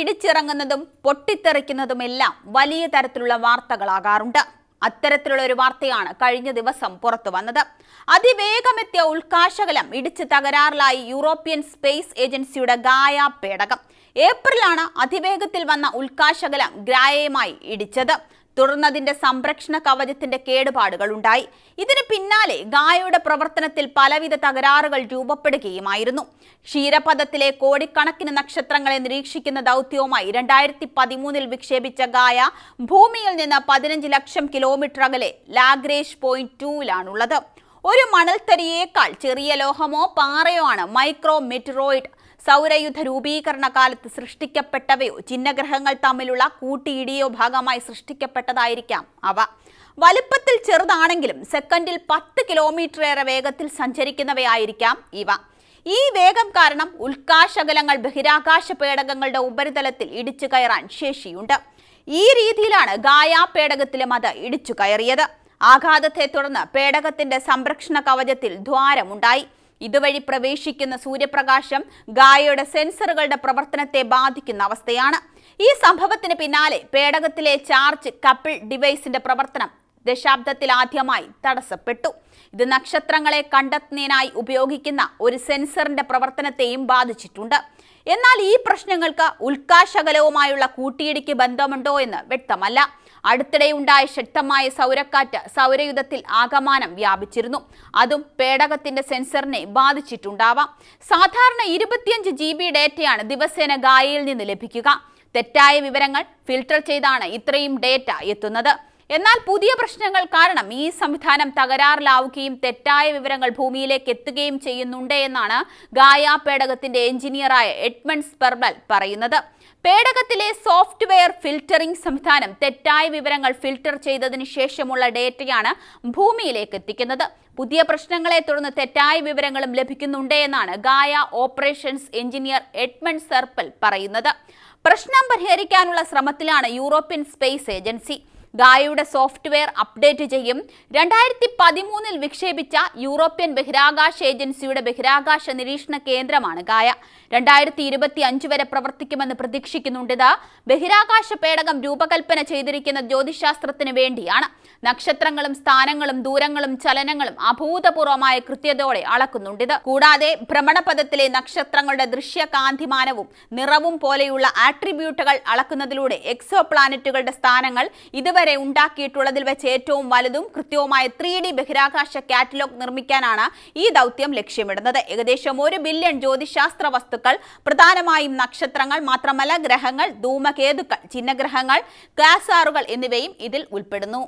ഇടിച്ചിറങ്ങുന്നതും പൊട്ടിത്തെറിക്കുന്നതുമെല്ലാം വലിയ തരത്തിലുള്ള വാർത്തകളാകാറുണ്ട്. അത്തരത്തിലുള്ള ഒരു വാർത്തയാണ് കഴിഞ്ഞ ദിവസം പുറത്തു വന്നത്. അതിവേഗമെത്തിയ ഉൾക്കാശകലം ഇടിച്ചു തകരാറിലായി യൂറോപ്യൻ സ്പേസ് ഏജൻസിയുടെ ഗായ പേടകം ഏപ്രിലാണ് അതിവേഗത്തിൽ വന്ന ഉൾക്കാശകലം ഗ്രായയുമായി ഇടിച്ചത്. തുടർന്ന് അതിന്റെ സംരക്ഷണ കവചത്തിന്റെ കേടുപാടുകൾ ഉണ്ടായി. ഇതിന് പിന്നാലെ ഗായയുടെ പ്രവർത്തനത്തിൽ പലവിധ തകരാറുകൾ രൂപപ്പെടുകയുമായിരുന്നു. ക്ഷീരപഥത്തിലെ കോടിക്കണക്കിന് നക്ഷത്രങ്ങളെ നിരീക്ഷിക്കുന്ന ദൗത്യവുമായി രണ്ടായിരത്തി പതിമൂന്നിൽ വിക്ഷേപിച്ച ഗായ ഭൂമിയിൽ നിന്ന് പതിനഞ്ച് ലക്ഷം കിലോമീറ്റർ അകലെ ലാഗ്രേഷ് പോയിന്റ് ടൂവിലാണുള്ളത് ഒരു മണൽത്തരിയേക്കാൾ ചെറിയ ലോഹമോ പാറയോ ആണ് മൈക്രോ മെറ്ററോയിഡ് സൗരയുദ്ധ രൂപീകരണ കാലത്ത് സൃഷ്ടിക്കപ്പെട്ടവയോ ചിഹ്നഗ്രഹങ്ങൾ തമ്മിലുള്ള കൂട്ടിയിടിയോ ഭാഗമായി സൃഷ്ടിക്കപ്പെട്ടതായിരിക്കാം അവ. വലുപ്പത്തിൽ ചെറുതാണെങ്കിലും സെക്കൻഡിൽ പത്ത് കിലോമീറ്ററേറെ വേഗത്തിൽ സഞ്ചരിക്കുന്നവയായിരിക്കാം ഇവ. ഈ വേഗം കാരണം ഉൽക്കാശകലങ്ങൾ ബഹിരാകാശ പേടകങ്ങളുടെ ഉപരിതലത്തിൽ ഇടിച്ചു കയറാൻ ശേഷിയുണ്ട്. ഈ രീതിയിലാണ് ഗായ പേടകത്തിലും അത് ഇടിച്ചു കയറിയത്. ആഘാതത്തെ തുടർന്ന് പേടകത്തിന്റെ സംരക്ഷണ കവചത്തിൽ ദ്വാരമുണ്ടായി. ഇതുവഴി പ്രവേശിക്കുന്ന സൂര്യപ്രകാശം ഗായയുടെ സെൻസറുകളുടെ പ്രവർത്തനത്തെ ബാധിക്കുന്ന അവസ്ഥയാണ്. ഈ സംഭവത്തിന് പിന്നാലെ പേടകത്തിലെ ചാർജ് കപ്പിൾ ഡിവൈസിന്റെ പ്രവർത്തനം ദശാബ്ദത്തിൽ ആദ്യമായി തടസ്സപ്പെട്ടു. ഇത് നക്ഷത്രങ്ങളെ കണ്ടെത്തുന്നതിനായി ഉപയോഗിക്കുന്ന ഒരു സെൻസറിന്റെ പ്രവർത്തനത്തെയും ബാധിച്ചിട്ടുണ്ട്. എന്നാൽ ഈ പ്രശ്നങ്ങൾക്ക് ഉൽക്കാശകലവുമായുള്ള കൂട്ടിയിടിക്ക് ബന്ധമുണ്ടോ എന്ന് വ്യക്തമല്ല. അടുത്തിടെ ഉണ്ടായ ശക്തമായ സൗരക്കാറ്റ് സൗരയുധത്തിൽ ആകമാനം വ്യാപിച്ചിരുന്നു. അതും പേടകത്തിന്റെ സെൻസറിനെ ബാധിച്ചിട്ടുണ്ടാവാം. സാധാരണ ഇരുപത്തിയഞ്ച് ജി ബി ഡേറ്റയാണ് ദിവസേന ഗായയിൽ നിന്ന് ലഭിക്കുക. തെറ്റായ വിവരങ്ങൾ ഫിൽട്ടർ ചെയ്താണ് ഇത്രയും ഡേറ്റ എത്തുന്നത്. എന്നാൽ പുതിയ പ്രശ്നങ്ങൾ കാരണം ഈ സംവിധാനം തകരാറിലാവുകയും തെറ്റായ വിവരങ്ങൾ ഭൂമിയിലേക്ക് എത്തുകയും ചെയ്യുന്നുണ്ട് എന്നാണ് ഗായ പേടകത്തിന്റെ എഞ്ചിനീയറായ എഡ്മണ്ട് സ്പെർബൽ പറയുന്നത്. പേടകത്തിലെ സോഫ്റ്റ്വെയർ ഫിൽറ്ററിംഗ് സംവിധാനം തെറ്റായ വിവരങ്ങൾ ഫിൽട്ടർ ചെയ്തതിന് ശേഷമുള്ള ഡേറ്റയാണ് ഭൂമിയിലേക്ക് എത്തിക്കുന്നത്. പുതിയ പ്രശ്നങ്ങളെ തുടർന്ന് തെറ്റായ വിവരങ്ങളും ലഭിക്കുന്നുണ്ട് എന്നാണ് Gaia operations engineer Edmund Serpell പറയുന്നത്. പ്രശ്നം പരിഹരിക്കാനുള്ള ശ്രമത്തിലാണ് യൂറോപ്യൻ സ്പേസ് ഏജൻസി. ഗായയുടെ സോഫ്റ്റ്വെയർ അപ്ഡേറ്റ് ചെയ്യും. രണ്ടായിരത്തി പതിമൂന്നിൽ വിക്ഷേപിച്ച യൂറോപ്യൻ ബഹിരാകാശ ഏജൻസിയുടെ ബഹിരാകാശ നിരീക്ഷണ കേന്ദ്രമാണ് ഗായ. രണ്ടായിരത്തി ഇരുപത്തി അഞ്ച് വരെ പ്രവർത്തിക്കുമെന്ന് പ്രതീക്ഷിക്കുന്നുണ്ട് ബഹിരാകാശ പേടകം രൂപകൽപ്പന ചെയ്തിരിക്കുന്ന ജ്യോതിശാസ്ത്രത്തിന് വേണ്ടിയാണ്. നക്ഷത്രങ്ങളും സ്ഥാനങ്ങളും ദൂരങ്ങളും ചലനങ്ങളും അഭൂതപൂർവമായ കൃത്യതയോടെ അളക്കുന്നുണ്ട് കൂടാതെ ഭ്രമണപഥത്തിലെ നക്ഷത്രങ്ങളുടെ ദൃശ്യകാന്തിമാനവും നിറവും പോലെയുള്ള ആട്രിബ്യൂട്ടുകൾ അളക്കുന്നതിലൂടെ എക്സോ പ്ലാനറ്റുകളുടെ സ്ഥാനങ്ങൾ ഇതുവരെ ഉണ്ടാക്കിയിട്ടുള്ളതിൽ വെച്ച് ഏറ്റവും വലുതും കൃത്യവുമായ ത്രീ ഡി ബഹിരാകാശ കാറ്റലോഗ് നിർമ്മിക്കാനാണ് ഈ ദൗത്യം ലക്ഷ്യമിടുന്നത്. ഏകദേശം ഒരു ബില്യൺ ജ്യോതിശാസ്ത്ര വസ്തുക്കൾ പ്രധാനമായും നക്ഷത്രങ്ങൾ മാത്രമല്ല ഗ്രഹങ്ങൾ ധൂമകേതുക്കൾ ചിഹ്നഗ്രഹങ്ങൾ ഗ്ലാസാറുകൾ എന്നിവയും ഇതിൽ ഉൾപ്പെടുന്നു.